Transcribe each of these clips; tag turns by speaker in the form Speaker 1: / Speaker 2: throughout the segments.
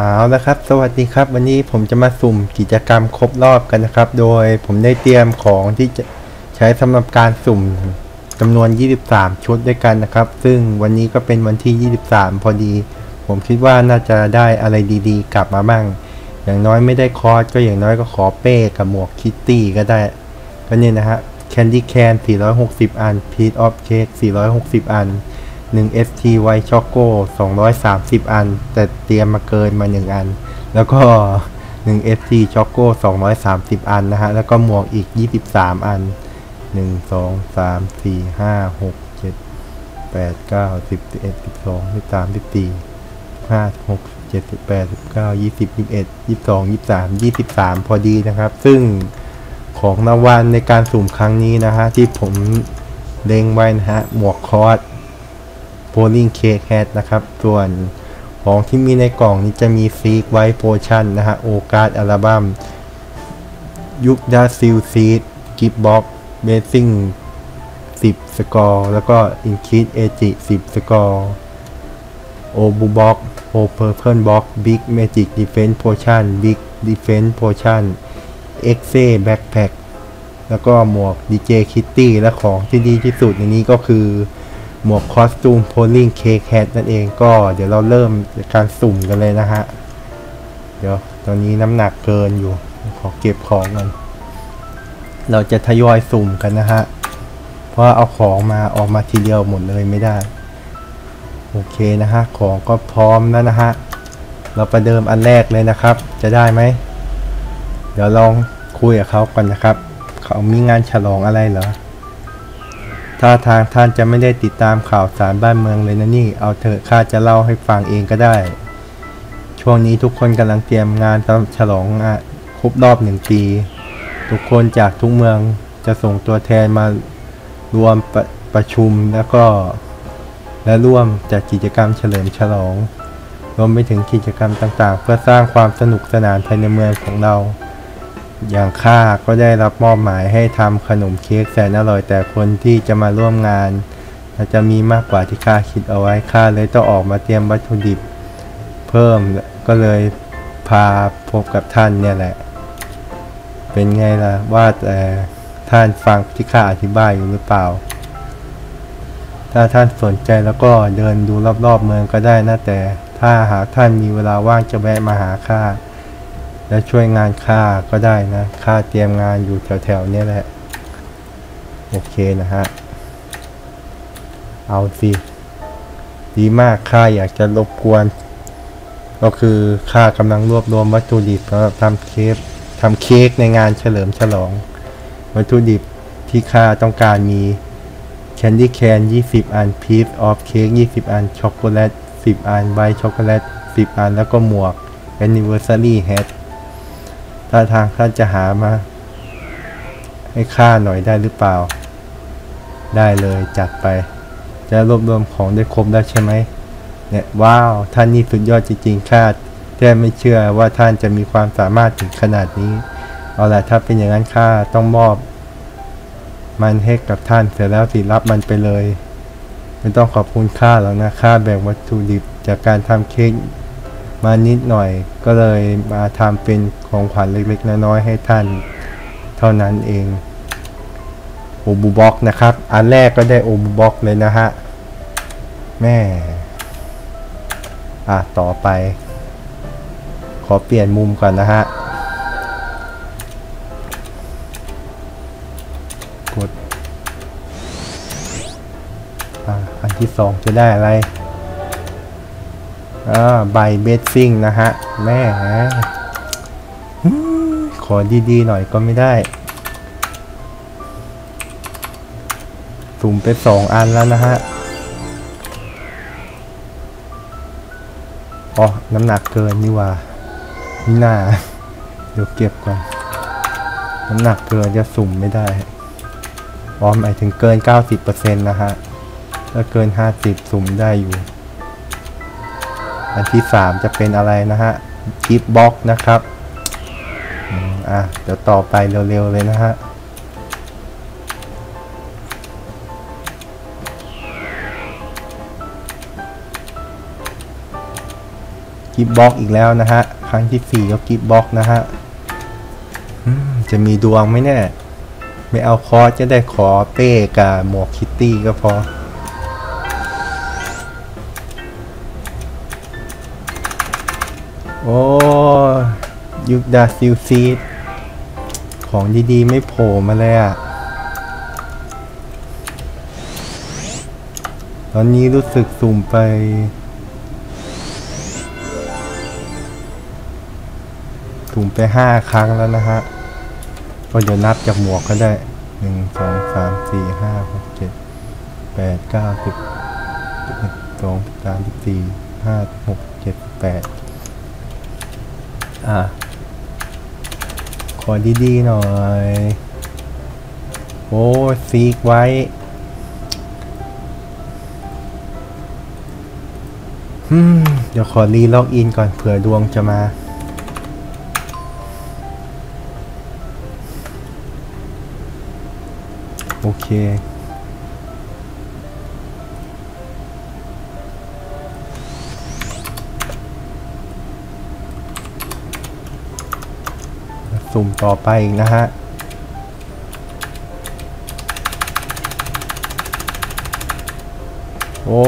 Speaker 1: เอาละครับสวัสดีครับวันนี้ผมจะมาสุ่มกิจกรรมครบรอบกันนะครับโดยผมได้เตรียมของที่จะใช้สำหรับการสุ่มจำนวน 23 ชุดด้วยกันนะครับซึ่งวันนี้ก็เป็นวันที่ 23 พอดี ผมคิดว่าน่าจะได้อะไรดีๆ กลับมาบ้าง อย่างน้อยไม่ได้คอร์สก็อย่างน้อยก็ขอเป้กับหมวกคิตตี้ก็ได้ก็เนี่ยนะฮะแคนดี้แคน460 อันพีทออฟเค้ก460 อัน1 FT White Choco 230 อัน แต่เตรียมมาเกินมา 1 อัน แล้วก็1 FT Choco 230 อันนะฮะ แล้วก็หมวกอีก 23 อัน 1 2 3 4 5 6 7 8 9 10 11 12 13 14 15 16 17 18 19 20 21 22 23 23 พอดีนะครับ ซึ่งของนาวันในการสุ่มครั้งนี้นะฮะที่ผมเล็งไว้นะฮะหมวกคอร์สโพลิงเคแคทนะครับ ส่วนของที่มีในกล่องนี้จะมีซีกไวโพชั่นนะฮะโอกาสอัลบั้มยุคดาซิลซีดกิฟบ็อกเบสซิ่ง10สกอร์แล้วก็อินคิดเอจิ10สกอร์โอบูบ็อกโอเพอร์เพิลบ็อกบิ๊กเมจิกดิเฟนส์โพชั่นบิ๊กดิเฟนส์โพชั่นเอ็กเซ่แบ็คแพ็คแล้วก็หมวกดีเจคิตตี้และของที่ดีที่สุดในนี้ก็คือหมวกคอสตูมโพลิงเคแคทนั่นเองก็เดี๋ยวเราเริ่ม การสุ่มกันเลยนะฮะเดี๋ยวตอนนี้น้ำหนักเกินอยู่ ขอเก็บของกันเราจะทยอยสุ่มกันนะฮะ เพราะเอาของมาออกมาทีเดียวหมดเลยไม่ได้ โอเคนะฮะ ของก็พร้อมแล้วนะฮะเราประเดิมอันแรกเลยนะครับ จะได้ไหมเดี๋ยวลองคุยกับเขาก่อนนะครับเขามีงานฉลองอะไรเหรอท่าทางท่านจะไม่ได้ติดตามข่าวสารบ้านเมืองเลยนะนี่ เอาเถอะข้าจะเล่าให้ฟังเองก็ได้ ช่วงนี้ทุกคนกำลังเตรียมงานฉลองครบรอบหนึ่งปี ทุกคนจากทุกเมืองจะส่งตัวแทนมารวมปประชุมแล้วก็ และร่วมจัดกิจกรรมเฉลิมฉลอง รวมไปถึงกิจกรรมต่างๆเพื่อสร้างความสนุกสนานภายในเมืองของเราอย่างข้าก็ได้รับมอบหมายให้ทำขนมเค้กแสนอร่อยแต่คนที่จะมาร่วมงานจะมีมากกว่าที่ข้าคิดเอาไว้ข้าเลยต้องออกมาเตรียมวัตถุดิบเพิ่มก็เลยพาพบกับท่านเนี่ยแหละ เป็นไงล่ะว่าแต่ท่านฟังที่ข้าอธิบายอยู่หรือเปล่า ถ้าท่านสนใจแล้วก็เดินดูรอบๆเมืองก็ได้นะ แต่ถ้าหากท่านมีเวลาว่างจะแวะมาหาข้าและช่วยงานค่าก็ได้นะ ค่าเตรียมงานอยู่แถว ๆ นี้แหละ โอเคนะฮะ เอาสิ ดีมากค่าอยากจะรบกวน ก็คือค่ากำลังรวบรวมวัตถุดิบแล้วทำเค้กทำเค้กในงานเฉลิมฉลอง วัตถุดิบที่ค่าต้องการมี แคนดี้แคน20 อัน พีซออฟเค้ก20 อัน ช็อกโกแลต10 อันไวท์ช็อกโกแลต10 อัน แล้วก็หมวกอนนิเวอร์ซารีแฮทท่าทางท่านจะหามาให้ข้าหน่อยได้หรือเปล่า ได้เลยจัดไป จะรวบรวมของได้ครบแล้วใช่ไหมเนี่ยว้าว ท่านนี่สุดยอดจริงๆคาดแทบไม่เชื่อว่าท่านจะมีความสามารถถึงขนาดนี้ เอาละถ้าเป็นอย่างนั้นข้าต้องมอบ มันให้กับท่านเสร็จแล้วสิรับมันไปเลย ไม่ต้องขอบคุณข้าแล้วนะข้าแบ่งวัตถุดิบจากการทำเค้กมานิดหน่อยก็เลยมาทำเป็นของขวัญเล็กๆน้อยๆให้ท่านเท่านั้นเองโอบูบ็อกนะครับอันแรกก็ได้โอบูบ็อกเลยนะฮะแม่อ่ะต่อไป ขอเปลี่ยนมุมก่อนนะฮะกดอ่ะอันที่สองจะได้อะไรอ่าใบเบสซิ่งนะฮะแม่ขอดีๆหน่อยก็ไม่ได้ สุ่มไปสองอันแล้วนะฮะอ๋อน้ำหนักเกินนี่ว่า นี่หน้าเดี๋ยวเก็บก่อน น้ำหนักเกินจะสุ่มไม่ได้อ๋อหมายถึงเกิน 90%นะฮะถ้าเกิน 50สุ่มได้อยู่อันที่ 3 จะเป็นอะไรนะฮะกิฟบ็อกนะครับอ่ะ เดี๋ยวต่อไปเร็วๆเลยนะฮะกิฟบ็อกอีกแล้วนะฮะ ครั้งที่สี่ก็กิฟบ็อกนะฮะจะมีดวงไหมเนี่ย ไม่เอาคอจะได้ขอเป้กับหมวกคิตตี้ก็พอโอ้ยุคดาซิลซีดของดี ๆ ไม่โผล่มาเลยอะตอนนี้รู้สึกสุ่มไปสุ่มไปห้าครั้งแล้วนะฮะ ก็เดี๋ยวนับจากหมวกก็ได้หนึ่งสองสามสี่ห้าหกเจ็ดแปดเก้าสิบสองสามสี่ห้าหกเจ็ดแปดอ่ะขอดีๆหน่อย โอ้ซีกไว้เดี๋ยวขอรีล็อกอินก่อนเผื่อดวงจะมา โอเคสุ่มต่อไปอีกนะฮะ โอ้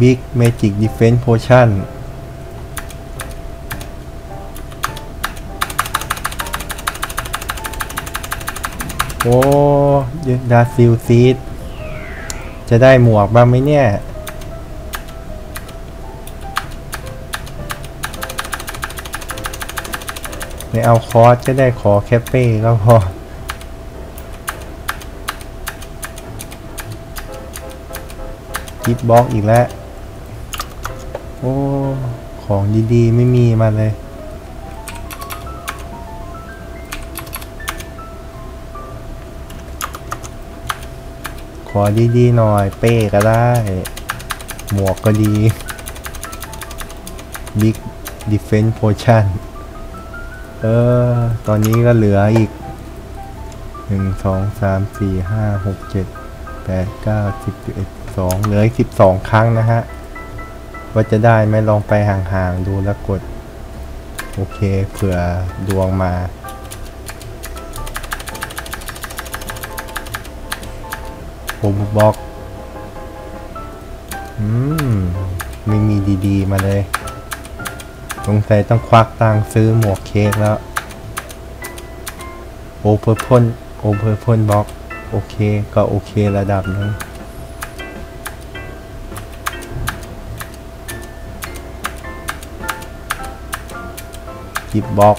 Speaker 1: บิ๊กเมจิกดิเฟนส์โพชั่น โอ้ดาซิลซีด จะได้หมวกบ้างไหมเนี่ยไม่เอาคอสจะได้ขอแคปเป้ก็พอกิฟบล็อกอีกแล้วโอ้ของดีๆไม่มีมาเลย ขอดีๆหน่อยเป้ก็ได้ หมวกก็ดีบิ๊กดิเฟนส์โพชั่นเออ ตอนนี้ก็เหลืออีกหนึ่งสองสามสี่ห้าหกเจ็ดแปดเก้าสิบเอ็ดสองเหลืออีกสิบสองครั้งนะฮะ ว่าจะได้ไหมลองไปห่างๆ ดูแล้วกด โอเค เผื่อดวงมาผมบล็อก อืม ไม่มีดีๆ มาเลยสงสัยต้องควักตังซื้อหมวกเค้กแล้วโอเพอร์พ่นโอเพอร์พ่นบล็อกโอเคก็โอเคระดับนึง หยิบบล็อก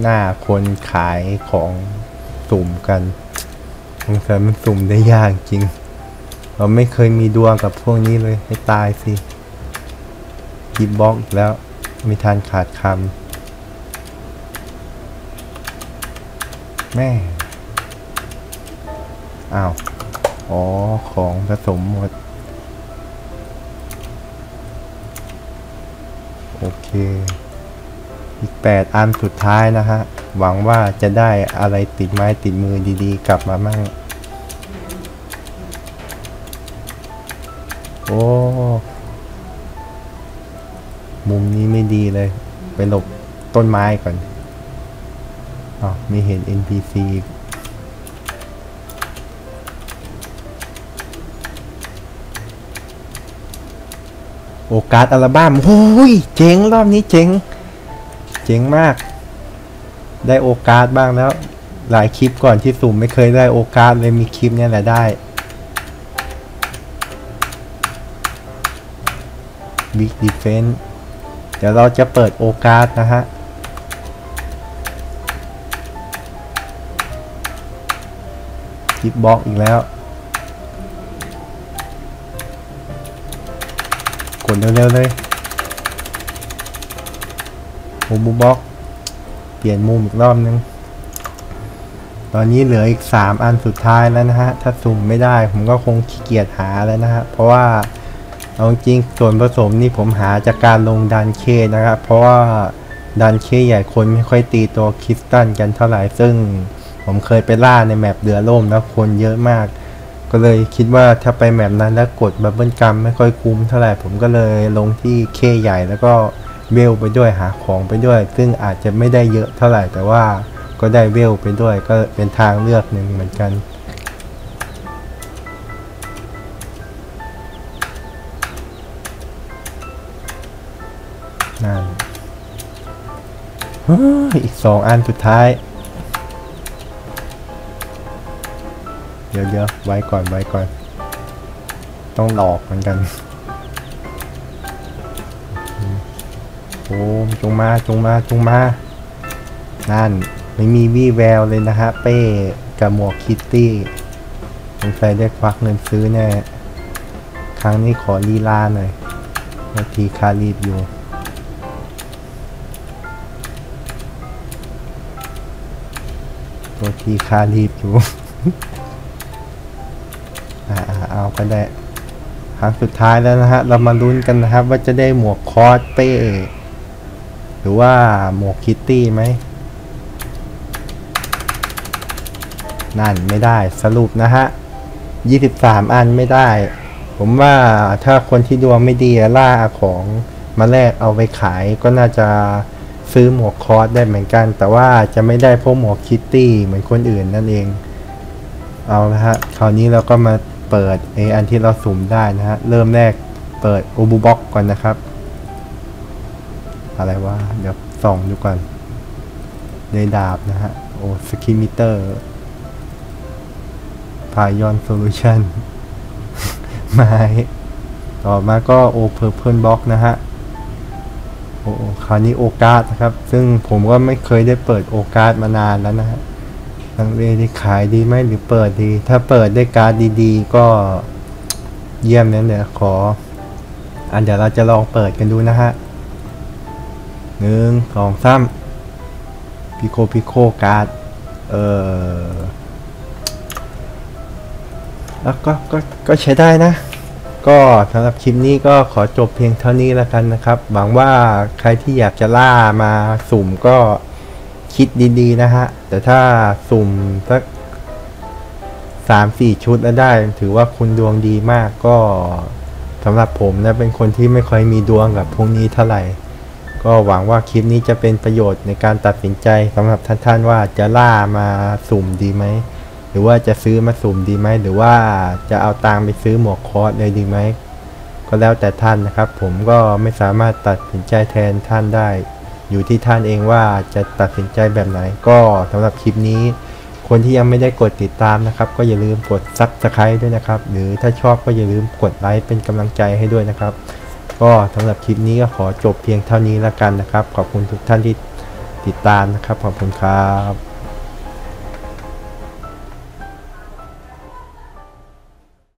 Speaker 1: หน้าคนขายของสุ่มกันสงสัยมันสุ่มได้ยากจริง เราไม่เคยมีดวงกับพวกนี้เลยให้ตายสิกิบบล็อกอีกแล้ว มีทานขาดคำแม่ อ้าว อ๋อ ของผสมหมด โอเค อีก 8 อันสุดท้ายนะฮะ หวังว่าจะได้อะไรติดไม้ติดมือดีๆกลับมามั่งโอ้มุมนี้ไม่ดีเลย ไปหลบต้นไม้ก่อน อ๋อมีเห็น NPC โอกาสอัลบั้มโอ้ยเจ๋งรอบนี้ เจ๋งเจ๋งมาก ได้โอกาสบ้างแล้ว หลายคลิปก่อนที่สุ่มไม่เคยได้โอกาสเลยมีคลิปนี่แหละได้บิ๊กด f เฟน e ดี๋ยวเราจะเปิดโอกาสนะฮะกิบบล็อกอีกแล้ว กดเร็วๆเลยมุมบล็อก เปลี่ยนมุมอีกรอบนึง ตอนนี้เหลืออีก 3 อันสุดท้ายแล้วนะฮะ ถ้าสุ่มไม่ได้ ผมก็คงขี้เกียจหาแล้วนะฮะ เพราะว่าเอาจริงส่วนผสมนี่ผมหาจากการลงดันเคนะครับ เพราะว่าดันเค ใหญ่คนไม่ค่อยตีตัวคริสตันกันเท่าไหร่ซึ่งผมเคยไปล่าในแมปเดือล่มแล้วคนเยอะมาก ก็เลยคิดว่าถ้าไปแมปนั้นแล้วกดบับเบิลกัมไม่ค่อยคุ้มเท่าไหร่ผมก็เลยลงที่เคใหญ่ แล้วก็เวลไปด้วยหาของไปด้วย ซึ่งอาจจะไม่ได้เยอะเท่าไหร่แต่ว่า ก็ได้เวลไปด้วยก็เป็นทางเลือกหนึ่งเหมือนกันนั่นอีกสองอันสุดท้ายเยอะๆไว้ก่อน ไว้ก่อน ต้องหลอกเหมือนกัน โอ้จงมา จงมา จงมา นั่น ไม่มีวี่แววเลยนะฮะ เป้กับหมวกคิตตี้สงสัยได้ควักเงินซื้อแน่ ครั้งนี้ขอลีลาหน่อยนาทีคารีบอยู่โัวที คารีบ อยู่เอาก็ได้ ครั้งสุดท้ายแล้ว นะฮะ เรามาลุ้นกัน นะครับ ว่าจะได้หมวกคอสเป้ หรือว่าหมวกคิตตี้ไหม นั่น ไม่ได้สรุปนะฮะ 23 อันไม่ได้ ผมว่าถ้าคนที่ดวงไม่ดี ล่าของมาแลกเอาไปขายก็น่าจะซื้อหมวกคอสได้เหมือนกัน แต่ว่าจะไม่ได้พวกหมวกคิตตี้เหมือนคนอื่นนั่นเอง เอาละฮะ คราวนี้เราก็มาเปิดไออันที่เราสุ่มได้นะฮะ เริ่มแรกเปิดโอบูบ็อกก่อนนะครับ อะไรวะเดี๋ยวส่องดูก่อนในดาบนะฮะโอสกิมิเตอร์พายอนโซลูชันไม้ ต่อมาก็โอเพอร์เพิลบล็อกนะฮะคราวนี้โอกาสนะครับ ซึ่งผมก็ไม่เคยได้เปิดโอกาสมานานแล้วนะฮะังเลที่ขายดีไหมหรือเปิดดี ถ้าเปิดได้การ์ดดีๆก็เยี่ยมนั้นเดี๋ยวขอ อันเดี๋ยวเราจะลองเปิดกันดูนะฮะหนึ่งสองสามพิโคพิโคการ์ด เออแล้วก็ก็ก็ใช้ได้นะก็สำหรับคลิปนี้ก็ขอจบเพียงเท่านี้แล้วกันนะครับ หวังว่าใครที่อยากจะล่ามาสุ่มก็คิดดีๆนะฮะ แต่ถ้าสุ่มสักสามสี่ชุดแล้วได้ ถือว่าคุณดวงดีมากก็สำหรับผมนะเป็นคนที่ไม่ค่อยมีดวงกับพวกนี้เท่าไหร่ ก็หวังว่าคลิปนี้จะเป็นประโยชน์ในการตัดสินใจสำหรับท่านๆว่าจะล่ามาสุ่มดีไหมหรือว่าจะซื้อมาสุ่มดีไหม หรือว่าจะเอาตังไปซื้อหมวกคอร์สเลยดีไหมก็แล้วแต่ท่านนะครับ ผมก็ไม่สามารถตัดสินใจแทนท่านได้ อยู่ที่ท่านเองว่าจะตัดสินใจแบบไหน ก็สำหรับคลิปนี้ คนที่ยังไม่ได้กดติดตามนะครับ ก็อย่าลืมกดซับสไคร b e ด้วยนะครับ หรือถ้าชอบก็อย่าลืมกดไลค์เป็นกำลังใจให้ด้วยนะครับ ก็สำหรับคลิปนี้ก็ขอจบเพียงเท่านี้แล้วกันนะครับ ขอบคุณทุกท่านที่ติดตามนะครับขอบคุณครับ